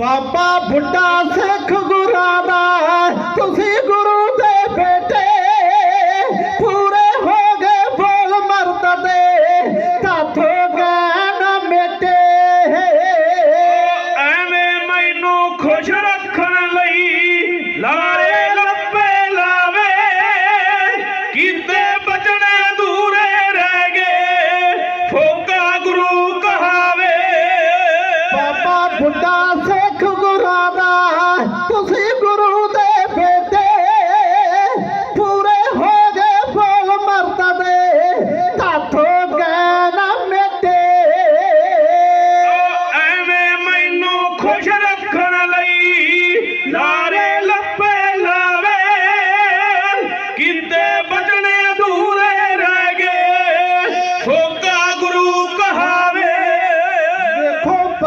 ਬਾਬਾ ਬੁੱਢਾ ਸਿੱਖ ਗੁਰਾਂ ਦਾ ਤੁਸੀਂ ਗੁਰੂ ਦੇ ਬੇਟੇ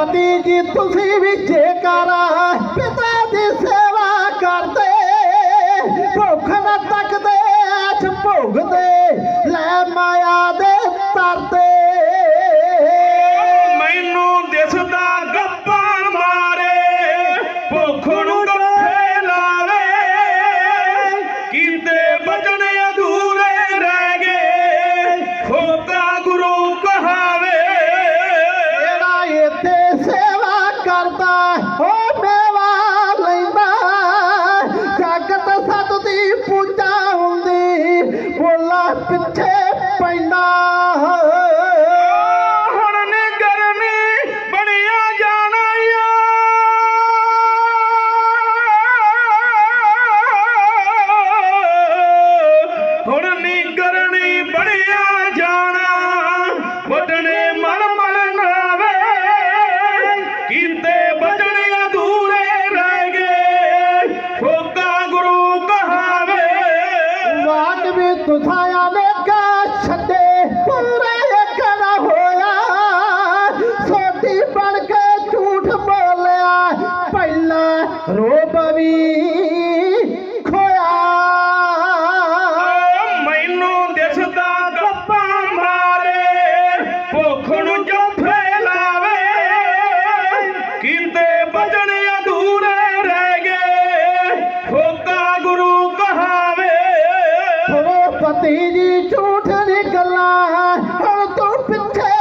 ਮੋਦੀ ਜੀ, ਤੁਸੀਂ ਵੀ ਜੇਕਰ ਪਿਤਾ ਦੀ ਸੇਵਾ ਕਰਦੇ, ਭੁੱਖ ਨਾ ਤੱਕਦੇ, ਅੱਜ ਭੋਗਦੇ, ਲੈ ਮਾਇਆ ਦੇ ਤਰਦੇ ਮੈਨੂੰ ਦਿਸਦਾ ਗੱਪਾ ਮਾਰੇ, ਭੁੱਖ ਨੂੰ ਗੱਫੇ ਲਾਵੇ, ਕੀਤੇ ਬਚਣੇ ਕੁਸਾਇਆ ਨੇ ਛੱਡੇ ਪੂਰਾ ਹੋਇਆ। ਸੋਦੀ ਬਣ ਕੇ ਝੂਠ ਬੋਲਿਆ। ਪਹਿਲਾਂ ਰੋਬਵੀ ਪਤੀ ਜੀ ਝੂਠ ਨਿਕਲਾ ਹੁਣ ਤੂੰ ਪਿੱਛੇ